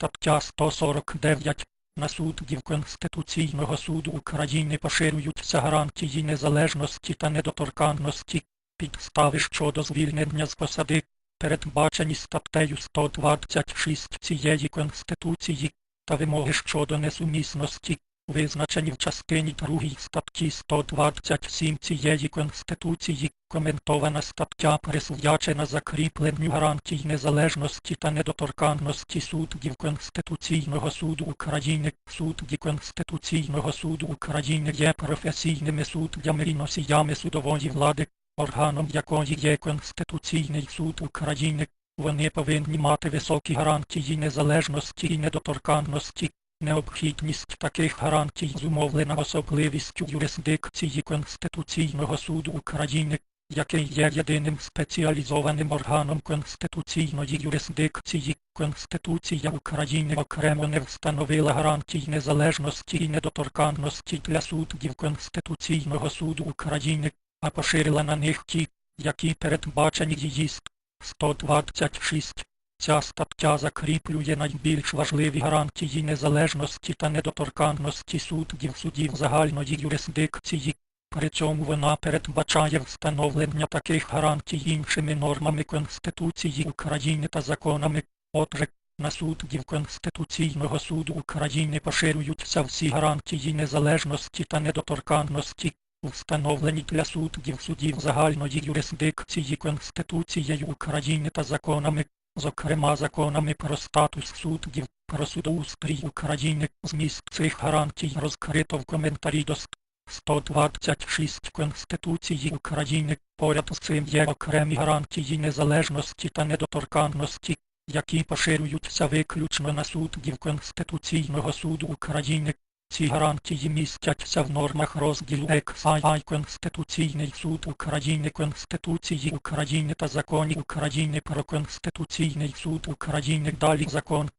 Стаття 149. На суддів Конституційного суду України поширюються гарантії незалежності та недоторканності, підстави щодо звільнення з посади, передбачені статтею 126 цієї Конституції, та вимоги щодо несумісності, визначені в частині 2 статті 127 цієї Конституції, коментована стаття присвячена закріпленню гарантій незалежності та недоторканності суддів Конституційного суду України. Судді Конституційного суду України є професійними суддями і носіями судової влади, органом якої є Конституційний суд України. Вони повинні мати високі гарантії незалежності і недоторканності. Необхідність таких гарантій зумовлена особливістю юрисдикції Конституційного суду України, який є єдиним спеціалізованим органом конституційної юрисдикції. Конституція України окремо не встановила гарантій незалежності і недоторканності для суддів Конституційного суду України, а поширила на них ті, які передбачені її 126. Ця стаття закріплює найбільш важливі гарантії незалежності та недоторканності суддів судів загальної юрисдикції. При цьому вона передбачає встановлення таких гарантій іншими нормами Конституції України та законами. Отже, на суддів Конституційного суду України поширюються всі гарантії незалежності та недоторканності, встановлені для суддів судів загальної юрисдикції Конституцією України та законами зокрема законами про статус суддів, про судоустрій України. Зміст цих гарантій розкрито в коментарі до 126 Конституції України. Поряд з цим є окремі гарантії незалежності та недоторканності, які поширюються виключно на суддів Конституційного суду України. Ці гарантії містяться в нормах розділу XII Конституційний суд України Конституції України та законів України про Конституційний суд України. Далі закон.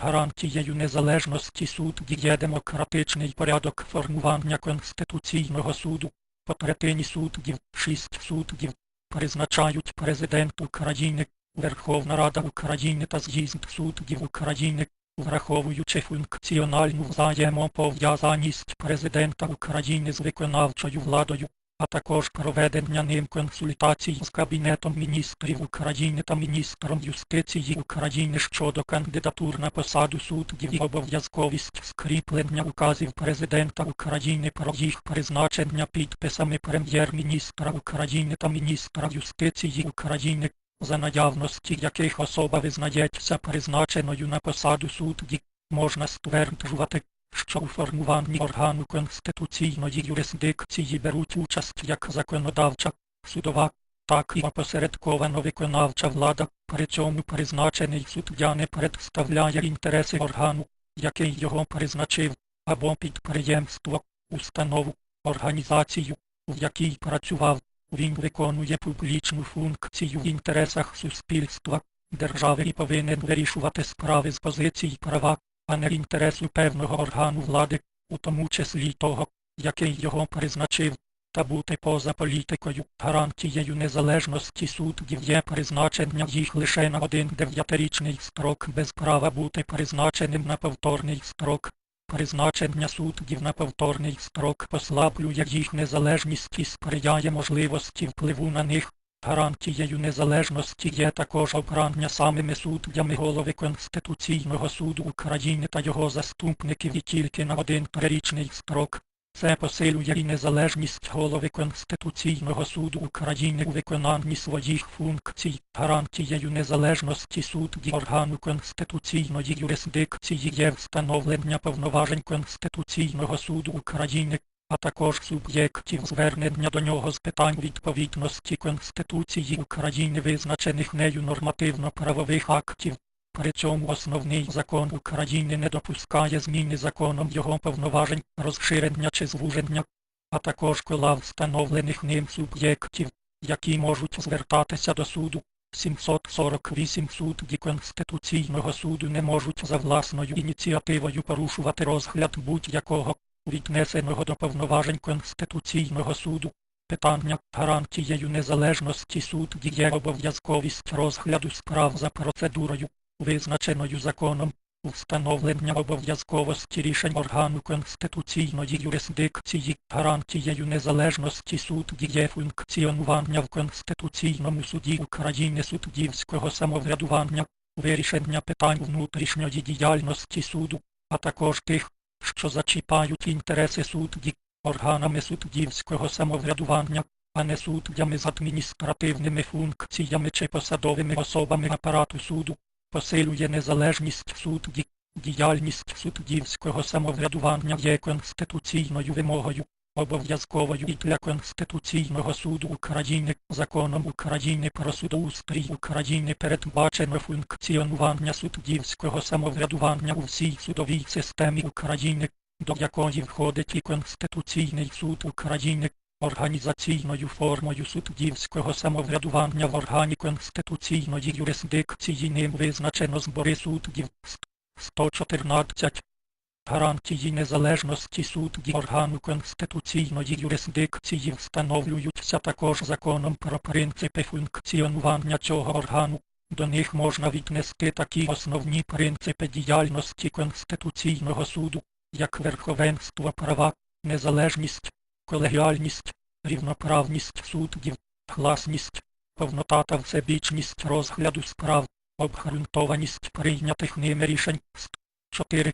Гарантією незалежності судді є демократичний порядок формування Конституційного суду. По третині суддів, шість суддів, призначають Президент України, Верховна Рада України та з'їзд суддів України враховуючи функціональну взаємопов'язаність Президента України з виконавчою владою, а також проведення ним консультацій з Кабінетом міністрів України та міністром юстиції України щодо кандидатур на посаду суддів і обов'язковість скріплення указів Президента України про їх призначення підписами Прем'єр-міністра України та міністра юстиції України за наявності яких особа визнається призначеною на посаду судді, можна стверджувати, що у формуванні органу конституційної юрисдикції беруть участь як законодавча, судова, так і опосередковано виконавча влада, при цьому призначений суддя не представляє інтереси органу, який його призначив, або підприємство, установу, організацію, в якій працював. Він виконує публічну функцію в інтересах суспільства, держави і повинен вирішувати справи з позицій права, а не інтересу певного органу влади, у тому числі того, який його призначив, та бути поза політикою. Гарантією незалежності суддів є призначення їх лише на один дев'ятирічний строк без права бути призначеним на повторний строк. Призначення суддів на повторний строк послаблює їх незалежність і сприяє можливості впливу на них. Гарантією незалежності є також обрання самими суддями голови Конституційного суду України та його заступників і тільки на один трирічний строк. Це посилює і незалежність голови Конституційного суду України у виконанні своїх функцій. Гарантією незалежності судді органу конституційної юрисдикції є встановлення повноважень Конституційного суду України, а також суб'єктів звернення до нього з питань відповідності Конституції України визначених нею нормативно-правових актів. При цьому основний закон України не допускає зміни законом його повноважень, розширення чи звуження, а також кола встановлених ним суб'єктів, які можуть звертатися до суду. 748 судді Конституційного суду не можуть за власною ініціативою порушувати розгляд будь-якого, віднесеного до повноважень Конституційного суду. Питання гарантією незалежності судді є обов'язковість розгляду справ за процедурою, визначеною законом, встановлення обов'язковості рішень органу конституційної юрисдикції, гарантією незалежності судді є функціонування в Конституційному суді України суддівського самоврядування, вирішення питань внутрішньої діяльності суду, а також тих, що зачіпають інтереси судді, органами суддівського самоврядування, а не суддями з адміністративними функціями чи посадовими особами апарату суду, посилює незалежність судді, діяльність суддівського самоврядування є конституційною вимогою, обов'язковою і для Конституційного суду України, законом України про судоустрій України передбачено функціонування суддівського самоврядування у всій судовій системі України, до якої входить і Конституційний суд України, організаційною формою суддівського самоврядування в органі конституційної юрисдикції ним визначено збори суддів 114. Гарантії незалежності суддів органу конституційної юрисдикції встановлюються також законом про принципи функціонування цього органу. До них можна віднести такі основні принципи діяльності Конституційного суду, як верховенство права, незалежність, колегіальність, рівноправність суддів, гласність, повнота та всебічність розгляду справ, обґрунтованість прийнятих ними рішень. 4.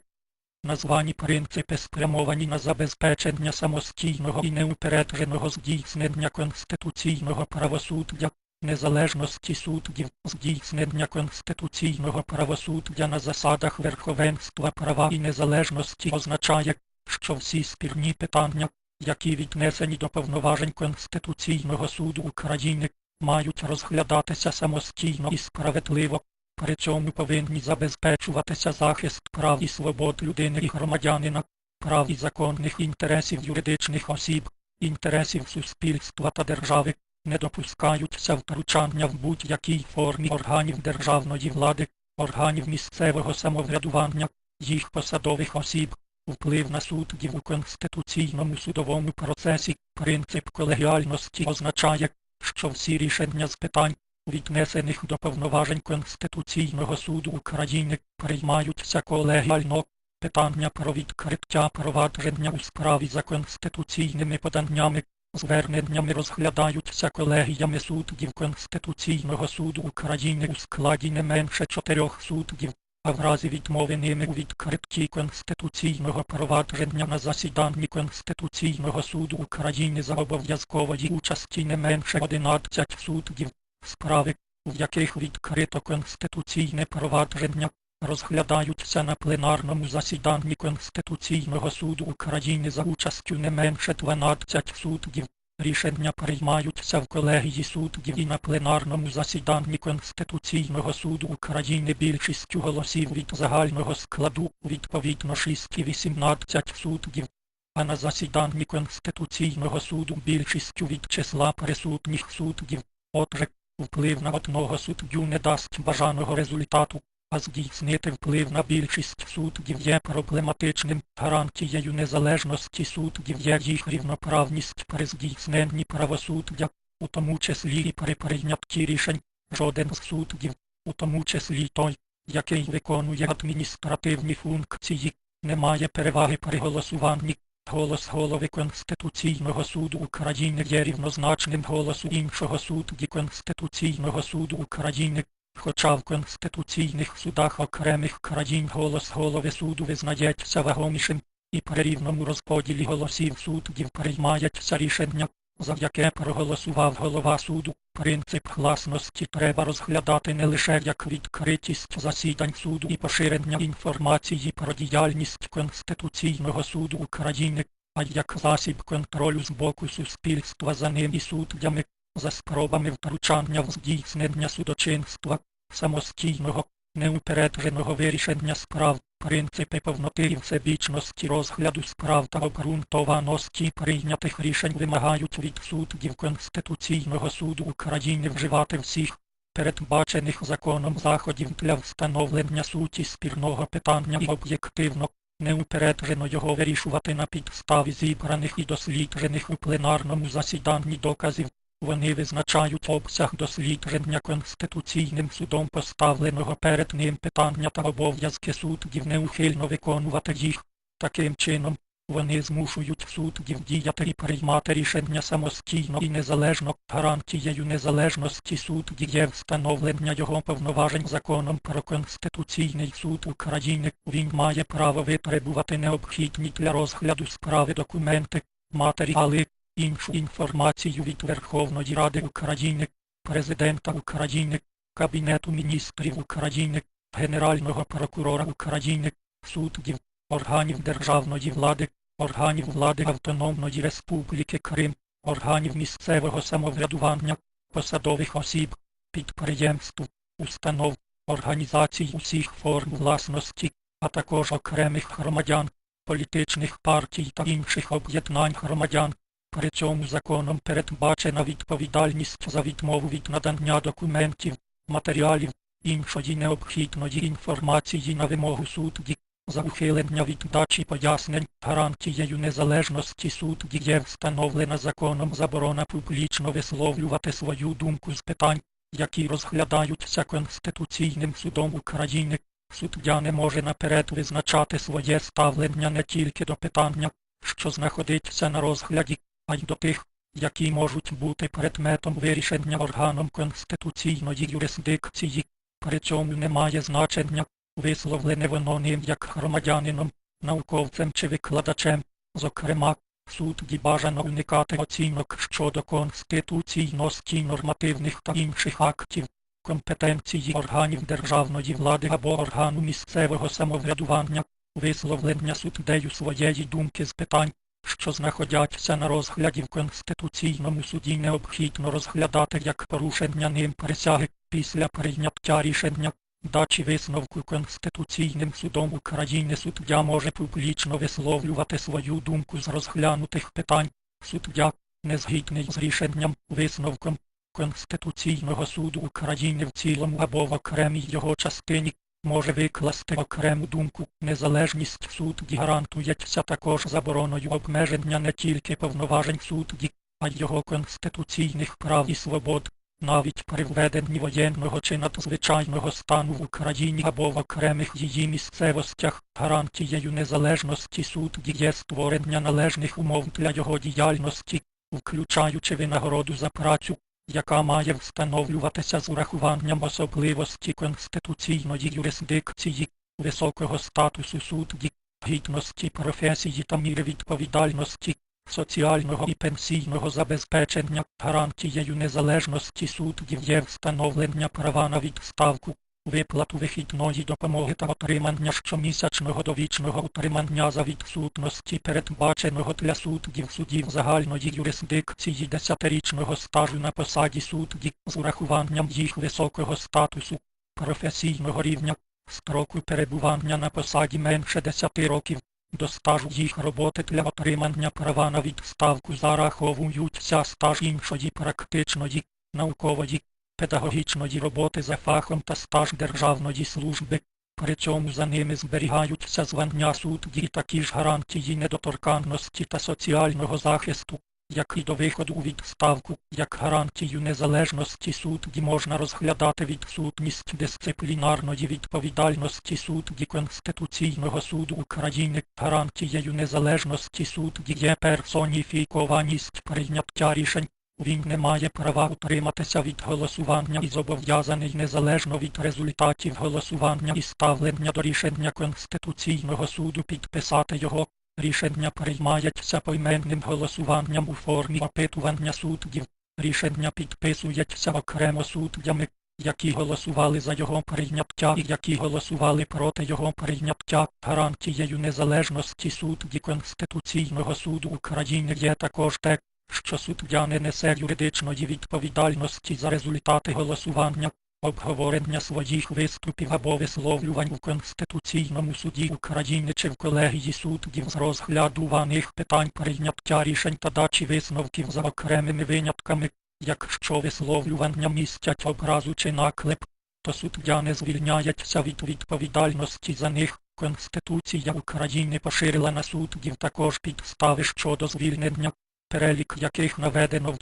Названі принципи спрямовані на забезпечення самостійного і неупередженого здійснення конституційного правосуддя, незалежності суддів, здійснення конституційного правосуддя на засадах верховенства права і незалежності означає, що всі спірні питання, які віднесені до повноважень Конституційного суду України, мають розглядатися самостійно і справедливо. При цьому повинні забезпечуватися захист прав і свобод людини і громадянина, прав і законних інтересів юридичних осіб, інтересів суспільства та держави, не допускаються втручання в будь-якій формі органів державної влади, органів місцевого самоврядування, їх посадових осіб, вплив на суддів у конституційному судовому процесі, принцип колегіальності означає, що всі рішення з питань, віднесених до повноважень Конституційного суду України, приймаються колегіально. Питання про відкриття провадження у справі за конституційними поданнями, зверненнями розглядаються колегіями суддів Конституційного суду України у складі не менше чотирьох суддів, а в разі відмови ними у відкритті конституційного провадження на засіданні Конституційного суду України за обов'язкової участі не менше 11 суддів, справи, в яких відкрито конституційне провадження, розглядаються на пленарному засіданні Конституційного суду України за участю не менше 12 суддів. Рішення приймаються в колегії суддів і на пленарному засіданні Конституційного суду України. Більшістю голосів від загального складу, відповідно 6 і 18 суддів, а на засіданні Конституційного суду більшістю від числа присутніх суддів. Отже, вплив на одного суддю не дасть бажаного результату, а здійснити вплив на більшість суддів є проблематичним. Гарантією незалежності суддів є їх рівноправність при здійсненні правосуддя, у тому числі і при прийнятті рішень. Жоден з суддів, у тому числі той, який виконує адміністративні функції, не має переваги при голосуванні. Голос голови Конституційного суду України є рівнозначним голосу іншого судді Конституційного суду України. Хоча в конституційних судах окремих країн голос голови суду визнається вагомішим, і при рівному розподілі голосів суддів приймається рішення, за яке проголосував голова суду. Принцип гласності треба розглядати не лише як відкритість засідань суду і поширення інформації про діяльність Конституційного суду України, а як засіб контролю з боку суспільства за ним і суддями, за спробами втручання в здійснення судочинства, самостійного, неупередженого вирішення справ, принципи повноти і всебічності розгляду справ та обґрунтованості прийнятих рішень вимагають від суддів Конституційного суду України вживати всіх передбачених законом заходів для встановлення суті спірного питання і об'єктивно, неупереджено його вирішувати на підставі зібраних і досліджених у пленарному засіданні доказів Вони визначають обсяг дослідження Конституційним судом поставленого перед ним питання та обов'язки суддів неухильно виконувати їх. Таким чином, вони змушують суддів діяти і приймати рішення самостійно і незалежно. Гарантією незалежності судді є встановлення його повноважень законом про Конституційний суд України. Він має право витребувати необхідні для розгляду справи документи, матеріали, іншу інформацію від Верховної Ради України, Президента України, Кабінету міністрів України, Генерального прокурора України, суддів, органів державної влади, органів влади Автономної Республіки Крим, органів місцевого самоврядування, посадових осіб, підприємств, установ, організацій усіх форм власності, а також окремих громадян, політичних партій та інших об'єднань громадян. При цьому законом передбачена відповідальність за відмову від надання документів, матеріалів, іншої необхідної інформації на вимогу судді, за ухилення від дачі пояснень гарантією незалежності судді є встановлена законом заборона публічно висловлювати свою думку з питань, які розглядаються Конституційним судом України. Суддя не може наперед визначати своє ставлення не тільки до питання, що знаходиться на розгляді, а й до тих, які можуть бути предметом вирішення органом конституційної юрисдикції. При цьому немає значення, висловлене воно ним як громадянином, науковцем чи викладачем. Зокрема, судді бажано уникати оцінок щодо конституційності нормативних та інших актів, компетенції органів державної влади або органу місцевого самоврядування, висловлення суддею своєї думки з питань, що знаходяться на розгляді в Конституційному суді необхідно розглядати як порушення ним присяги після прийняття рішення. Дачі висновку Конституційним судом України суддя може публічно висловлювати свою думку з розглянутих питань. Суддя, незгідний з рішенням, висновком Конституційного суду України в цілому або в окремій його частині, може викласти окрему думку. Незалежність судді гарантується також забороною обмеження не тільки повноважень судді, а й його конституційних прав і свобод. Навіть при введенні воєнного чи надзвичайного стану в Україні або в окремих її місцевостях гарантією незалежності судді є створення належних умов для його діяльності, включаючи винагороду за працю, яка має встановлюватися з урахуванням особливості конституційної юрисдикції, високого статусу судді, гідності професії та міри відповідальності, соціального і пенсійного забезпечення, гарантією незалежності суддів є встановлення права на відставку, виплату вихідної допомоги та отримання щомісячного довічного утримання за відсутності передбаченого для суддів судів загальної юрисдикції десятирічного стажу на посаді судді з урахуванням їх високого статусу, професійного рівня, строку перебування на посаді менше 10 років, до стажу їх роботи для отримання права на відставку зараховуються стаж іншої практичної, наукової, педагогічної роботи за фахом та стаж державної служби. При цьому за ними зберігаються звання судді такі ж гарантії недоторканності та соціального захисту, як і до виходу у відставку, як гарантію незалежності судді можна розглядати відсутність дисциплінарної відповідальності судді Конституційного суду України. Гарантією незалежності судді є персоніфікованість прийняття рішень. Він не має права утриматися від голосування і зобов'язаний незалежно від результатів голосування і ставлення до рішення Конституційного суду підписати його. Рішення приймається поіменним голосуванням у формі опитування суддів. Рішення підписується окремо суддями, які голосували за його прийняття і які голосували проти його прийняття. Гарантією незалежності судді Конституційного суду України є також те, що суддя не несе юридичної відповідальності за результати голосування, обговорення своїх виступів або висловлювань в Конституційному суді України чи в колегії суддів з розглядуваних питань прийняття рішень та дачі висновків за окремими винятками, якщо висловлювання містять образу чи наклеп, то суддя не звільняється від відповідальності за них. Конституція України поширила на суддів також підстави щодо звільнення, перелік яких наведено в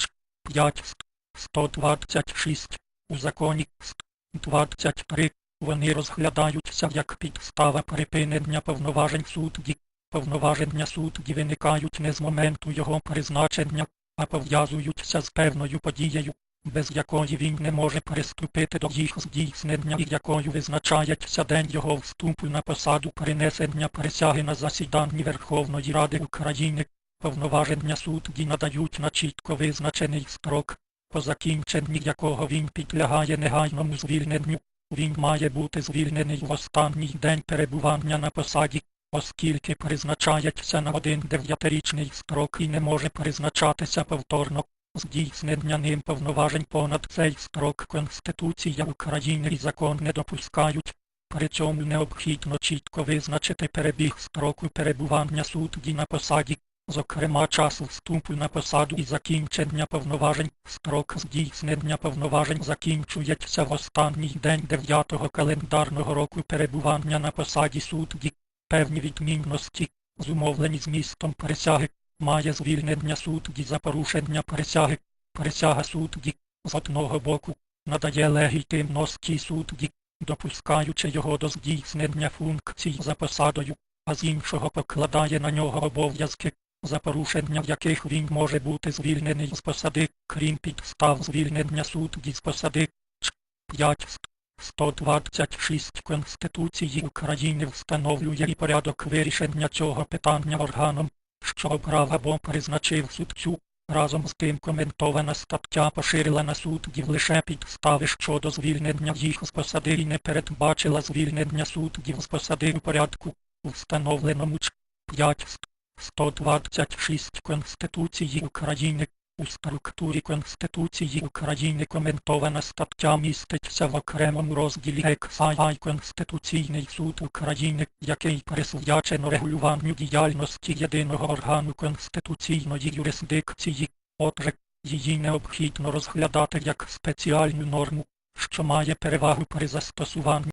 5 126. У законі 23 вони розглядаються як підстава припинення повноважень судді. Повноваження судді виникають не з моменту його призначення, а пов'язуються з певною подією, без якої він не може приступити до їх здійснення і якою визначається день його вступу на посаду перенесення присяги на засіданні Верховної Ради України. Повноваження судді надають на чітко визначений строк, по закінченні якого він підлягає негайному звільненню. Він має бути звільнений в останній день перебування на посаді, оскільки призначається на один дев'ятирічний строк і не може призначатися повторно. Здійснення ним повноважень понад цей строк Конституція України і закон не допускають. При цьому необхідно чітко визначити перебіг строку перебування судді на посаді, зокрема часу вступу на посаду і закінчення повноважень. Строк здійснення повноважень закінчується в останній день 9-го календарного року перебування на посаді судді. Певні відмінності, зумовлені змістом присяги, має звільнення судді за порушення присяги. Присяга судді, з одного боку, надає легітимності судді, допускаючи його до здійснення функцій за посадою, а з іншого покладає на нього обов'язки, за порушення яких він може бути звільнений з посади, крім підстав звільнення судді з посади. 5. 126 Конституції України встановлює і порядок вирішення цього питання органом, що обрав або призначив суддю. Разом з тим коментована стаття поширила на суддів лише підстави щодо звільнення їх з посади і не передбачила звільнення суддів з посади у порядку, встановленому Ч. 5 126 Конституції України. У структурі Конституції України коментована стаття міститься в окремому розділі ЕКСАЙ Конституційний суд України, який присвячено регулюванню діяльності єдиного органу конституційної юрисдикції. Отже, її необхідно розглядати як спеціальну норму, що має перевагу при застосуванні